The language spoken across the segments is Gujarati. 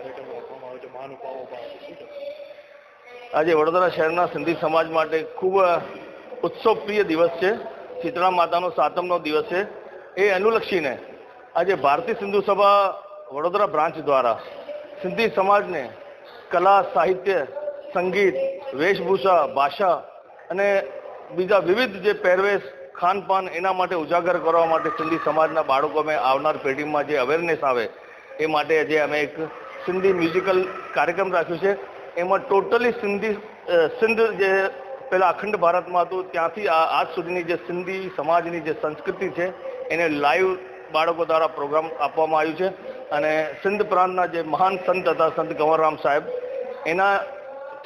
કાર્યક્રમ રાખવામાં આવે છે. મહાનુભાવો? આજે વડોદરા શહેરના સિંધી સમાજ માટે ખૂબ ઉત્સવપ્રિય દિવસ છે. શીતળા માતાનો સાતમનો દિવસ છે. એ અનુલક્ષીને આજે ભારતીય સિંધુ સભા વડોદરા બ્રાન્ચ દ્વારા સિંધી સમાજને કલા, સાહિત્ય, સંગીત, વેશભૂષા, ભાષા અને બીજા વિવિધ જે પહેરવેશ, ખાનપાન એના માટે ઉજાગર કરવા માટે સિંધી સમાજના બાળકોને આવનાર પેઢીમાં જે અવેરનેસ આવે એ માટે આજે અમે એક સિંધી મ્યુઝિકલ કાર્યક્રમ રાખ્યો છે. એમાં ટોટલી સિંધી સિંધ જે પેલા અખંડ ભારતમાં હતું, ત્યાંથી આજ સુધીની જે સિંધી સમાજની જે સંસ્કૃતિ છે, એને લાઈવ બાળકો દ્વારા પ્રોગ્રામ આપવામાં આવ્યું છે. અને સિંધ પ્રાંતના જે મહાન સંત હતા, સંત કંવરરામ સાહેબ, એના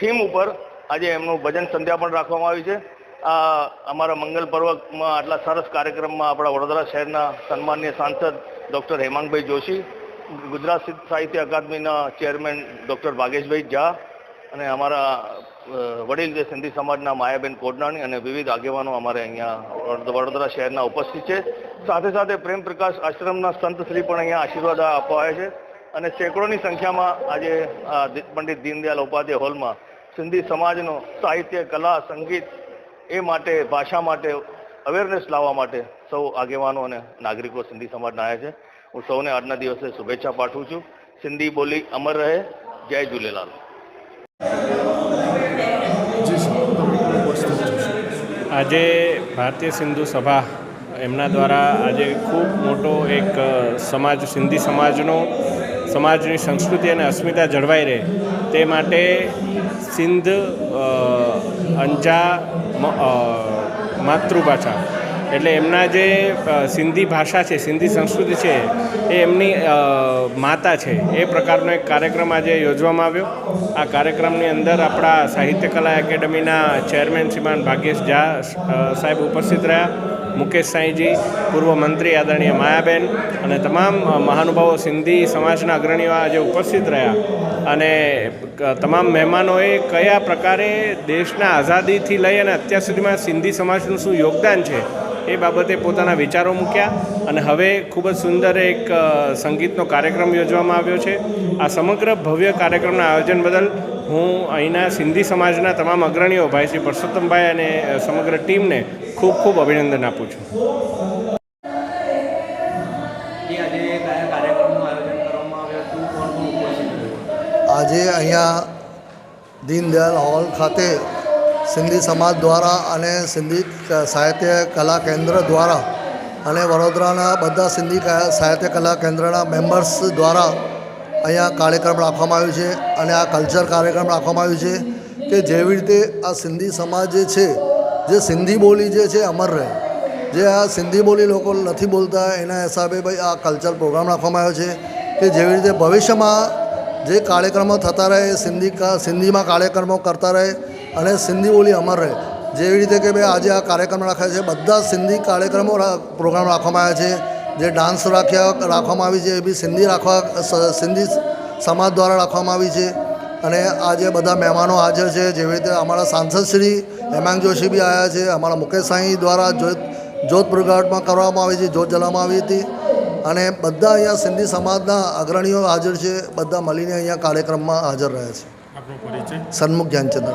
થીમ ઉપર આજે એમનું ભજન સંધ્યા પણ રાખવામાં આવી છે. આ, અમારા મંગલ પર્વમાં આટલા સરસ કાર્યક્રમમાં આપણા વડોદરા શહેરના સન્માનીય સાંસદ ડૉક્ટર હેમાંગભાઈ જોશી ગુજરાત સાહિત્ય અકાદમીના ચેરમેન ડૉક્ટર ભાગેશભાઈ ઝા અને અમારા વડીલ જે સિંધી સમાજના માયાબેન કોડનાણી અને વિવિધ આગેવાનો અમારે અહીંયા વડોદરા શહેરના ઉપસ્થિત છે. સાથે સાથે પ્રેમ પ્રકાશ આશ્રમના સંત શ્રી પણ અહીંયા આશીર્વાદ આપવા છે. અને સેંકડોની સંખ્યામાં આજે પંડિત દીનદયાલ ઉપાધ્યાય હોલમાં સિંધી સમાજનો સાહિત્ય, કલા, સંગીત એ માટે, ભાષા માટે અવેરનેસ લાવવા માટે સૌ આગેવાનો અને નાગરિકો સિંધી સમાજના આવ્યા છે. હું સૌને આજના દિવસે શુભેચ્છા પાઠવું છું. સિંધી બોલી અમર રહે. જય ઝૂલેલાલ. આજે ભારતીય સિંધુ સભા એમના દ્વારા આજે ખૂબ મોટો એક સમાજ સિંધી સમાજનો સમાજની સંસ્કૃતિ અને અસ્મિતા જળવાઈ રહે. તે માટે સિંધ અંજા માતૃભાષા. એટલે એમના જે સિંધી ભાષા છે, સિંધી સંસ્કૃતિ છે, એ એમની માતા છે. એ પ્રકારનો એક કાર્યક્રમ આજે યોજવામાં આવ્યો. આ કાર્યક્રમની અંદર આપણા સાહિત્ય કલા એકેડમીના ચેરમેન શ્રીમાન ભાગ્યેશ ઝા સાહેબ ઉપસ્થિત રહ્યા. મુકેશ સાંઈજી, પૂર્વ મંત્રી આદરણીય માયાબેન અને તમામ મહાનુભાવો સિંધી સમાજના અગ્રણીઓ આજે ઉપસ્થિત રહ્યા. અને તમામ મહેમાનોએ કયા પ્રકારે દેશના આઝાદીથી લઈ અને અત્યાર સુધીમાં સિંધી સમાજનું શું યોગદાન છે એ બાબતે પોતાના વિચારો મૂક્યા. અને હવે ખૂબ જ સુંદર એક સંગીતનો કાર્યક્રમ યોજવામાં આવ્યો છે. આ સમગ્ર ભવ્ય કાર્યક્રમના આયોજન બદલ હું અહીંના સિંધી સમાજના તમામ અગ્રણીઓ ભાઈ શ્રી પરસોત્તમભાઈ અને સમગ્ર ટીમને ખૂબ ખૂબ અભિનંદન આપું છું. આજે અહીંયા દીનદયાળ હોલ ખાતે સિંધી સમાજ દ્વારા અને સિંધી સાહિત્ય કલા કેન્દ્ર દ્વારા અને વડોદરાના બધા સિંધી સાહિત્ય કલા કેન્દ્રના મેમ્બર્સ દ્વારા અહીંયા કાર્યક્રમ રાખવામાં આવ્યો છે અને આ કલ્ચર કાર્યક્રમ રાખવામાં આવ્યું છે કે જેવી રીતે આ સિંધી સમાજ જે છે, જે સિંધી બોલી જે છે, અમર રહે. જે આ સિંધી બોલી લોકો નથી બોલતા, એના હિસાબે ભાઈ આ કલ્ચર પ્રોગ્રામ રાખવામાં આવ્યો છે કે જેવી રીતે ભવિષ્યમાં જે કાર્યક્રમો થતા રહે, સિંધી સિંધીમાં કાર્યક્રમો કરતા રહે અને સિંધી બોલી અમર રહે. જેવી રીતે કે ભાઈ આજે આ કાર્યક્રમ રાખ્યા છે, બધા સિંધી કાર્યક્રમો પ્રોગ્રામ રાખવામાં આવ્યા છે. જે ડાન્સ રાખ્યા રાખવામાં આવી છે એ બી સિંધી રાખવા સિંધી સમાજ દ્વારા રાખવામાં આવી છે. અને આજે બધા મહેમાનો હાજર છે જેવી રીતે અમારા સાંસદ શ્રી હેમાંગ જોશી બી આવ્યા છે અમારા મુકેશ સાંઈ દ્વારા જોત જોત પ્રગટમાં કરવામાં આવી છે જોત જલાવવામાં આવી હતી. અને બધા અહીંયા સિંધી સમાજના અગ્રણીઓ હાજર છે બધા મળીને અહીંયા કાર્યક્રમમાં હાજર રહ્યા છે. સન્મુખ ધ્યાનચંદ્ર